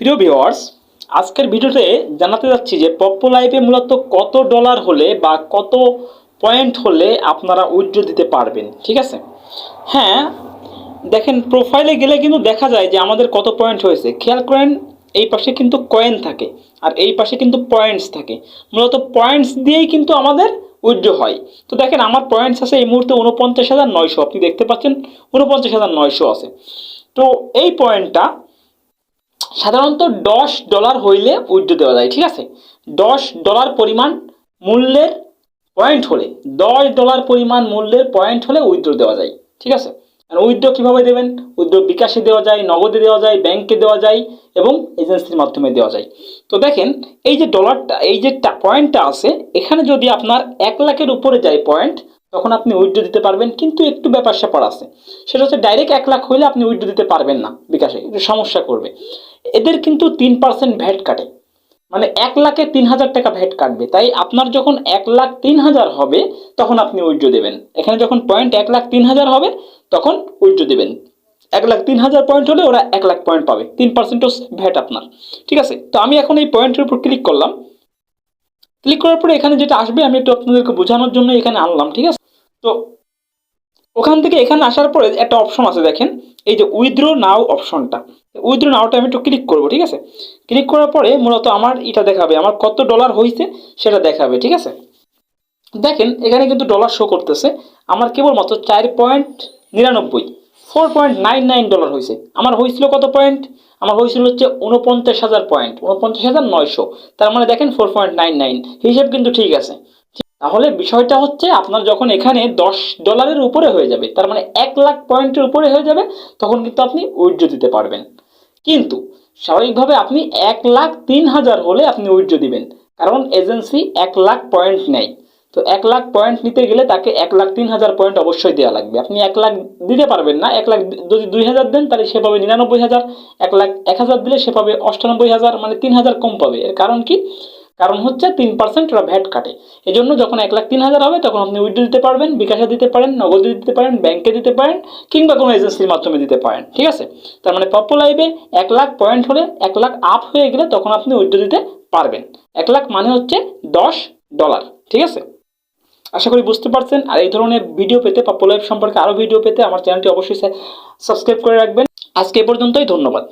প্রিয় ভিওয়ার্স আজকের ভিডিওতে জানাতে যাচ্ছি যে পপ্পো লাইভে মূলত কত ডলার হলে বা কত পয়েন্ট হলে আপনারা উইথড্র দিতে পারবেন, ঠিক আছে? হ্যাঁ দেখেন প্রোফাইলে গেলে কিন্তু দেখা যায় যে আমাদের কত পয়েন্ট হয়েছে। খেয়াল করেন, এই পাশে কিন্তু কয়েন থাকে আর এই পাশে কিন্তু পয়েন্টস থাকে। মূলত পয়েন্টস দিয়েই কিন্তু আমাদের উইথড্র হয়। তো দেখেন, আমার পয়েন্টস আছে এই মুহূর্তে উনপঞ্চাশ হাজার নয়শো। আপনি দেখতে পাচ্ছেন, উনপঞ্চাশ হাজার নয়শো আছে। তো এই পয়েন্টটা সাধারণত দশ ডলার হইলে উইথড্র দেওয়া যায়, ঠিক আছে? দশ ডলার পরিমাণ মূল্যের পয়েন্ট হলে, দশ ডলার পরিমাণ মূল্যের পয়েন্ট হলে উইথড্র দেওয়া যায়, ঠিক আছে? আর কীভাবে দেবেন? উইথড্র বিকাশে দেওয়া যায়, নগদে দেওয়া যায়, ব্যাংকে দেওয়া যায় এবং এজেন্সির মাধ্যমে দেওয়া যায়। তো দেখেন, এই যে ডলারটা, এই যে পয়েন্টটা আছে, এখানে যদি আপনার এক লাখের উপরে যায় পয়েন্ট তখন আপনি উইথড্র দিতে পারবেন, কিন্তু একটু ব্যাপার স্যাপার আছে। সেটা হচ্ছে ডাইরেক্ট এক লাখ হইলে আপনি উইথড্র দিতে পারবেন না বিকাশে, একটু সমস্যা করবে। এদের কিন্তু তিন পার্সেন্ট ভ্যাট কাটে। মানে এক লাখে তিন হাজার টাকা ভ্যাট কাটবে। তাই আপনার যখন এক লাখ তিন হাজার হবে, তখন আপনি উইথড্র দেবেন। এখানে যখন পয়েন্ট এক লাখ তিন হাজার হবে, তখন উইথড্র দেবেন। এক লাখ তিন হাজার পয়েন্ট হলে ওরা এক লাখ পয়েন্ট পাবে। তিন পার্সেন্ট ভ্যাট আপনার। ঠিক আছে? তো আমি এখন এই পয়েন্টের উপর ক্লিক করলাম। ক্লিক করার পরে এখানে যেটা আসবে, আমি একটু আপনাদেরকে বোঝানোর জন্য এখানে আনলাম। ঠিক আছে? তো ওখান থেকে এখানে আসার পরে একটা অপশন আছে দেখেন, এই যে উইথড্র নাও অপশনটা উইথড্র নাওটা আমি একটু ক্লিক করব, ঠিক আছে? ক্লিক করার পরে মূলত আমার এটা দেখাবে, আমার কত ডলার হয়েছে সেটা দেখাবে, ঠিক আছে? দেখেন, এখানে কিন্তু ডলার শো করতেছে, আমার কেবলমাত্র চার পয়েন্ট নিরানব্বই four point nine nine dollar হয়েছে আমার হয়েছিল কত পয়েন্ট আমার হয়েছিল হচ্ছে উনপঞ্চাশ হাজার পয়েন্ট উনপঞ্চাশ হাজার নয়শো। তার মানে দেখেন ফোর পয়েন্ট নাইন নাইন হিসেব কিন্তু ঠিক আছে। তাহলে বিষয়টা হচ্ছে আপনার যখন এখানে দশ ডলারের উপরে হয়ে যাবে, তার মানে এক লাখ পয়েন্টের উপরে হয়ে যাবে, তখন কিন্তু আপনি উইথড্র দিতে পারবেন। কিন্তু স্বাভাবিকভাবে আপনি এক লাখ তিন হাজার হলে আপনি উইথড্র দিবেন, কারণ এজেন্সি এক লাখ পয়েন্ট নেয়। তো এক লাখ পয়েন্ট নিতে গেলে তাকে এক লাখ তিন হাজার পয়েন্ট অবশ্যই দেওয়া লাগবে। আপনি এক লাখ দিতে পারবেন না, এক লাখ যদি দুই হাজার দেন, তাহলে সে পাবে নিরানব্বই হাজার, এক লাখ এক হাজার দিলে সে পাবে অষ্টানব্বই হাজার মানে তিন হাজার কম পাবে। এর কারণ কি? কারণ হচ্ছে তিন পার্সেন্ট ওরা ভ্যাট কাটে। এই জন্য যখন এক লাখ তিন হাজার হবে, তখন আপনি উইথড্র দিতে পারবেন, বিকাশে দিতে পারেন, নগদে দিতে পারেন ব্যাংকে দিতে পারেন, কিংবা কোনো এজেন্সির মাধ্যমে দিতে পারেন, ঠিক আছে? তার মানে পপ্পো লাইভে এক লাখ পয়েন্ট হলে এক লাখ আপ হয়ে গেলে তখন আপনি উইথড্র দিতে পারবেন। এক লাখ মানে হচ্ছে দশ ডলার ঠিক আছে? আশা করি বুঝতে পারছেন। আর এই ধরনের ভিডিও পেতে পপ্পো লাইভ সম্পর্কে আরও ভিডিও পেতে আমার চ্যানেলটি অবশ্যই সাবস্ক্রাইব করে রাখবেন। আজকে এ পর্যন্তই, ধন্যবাদ।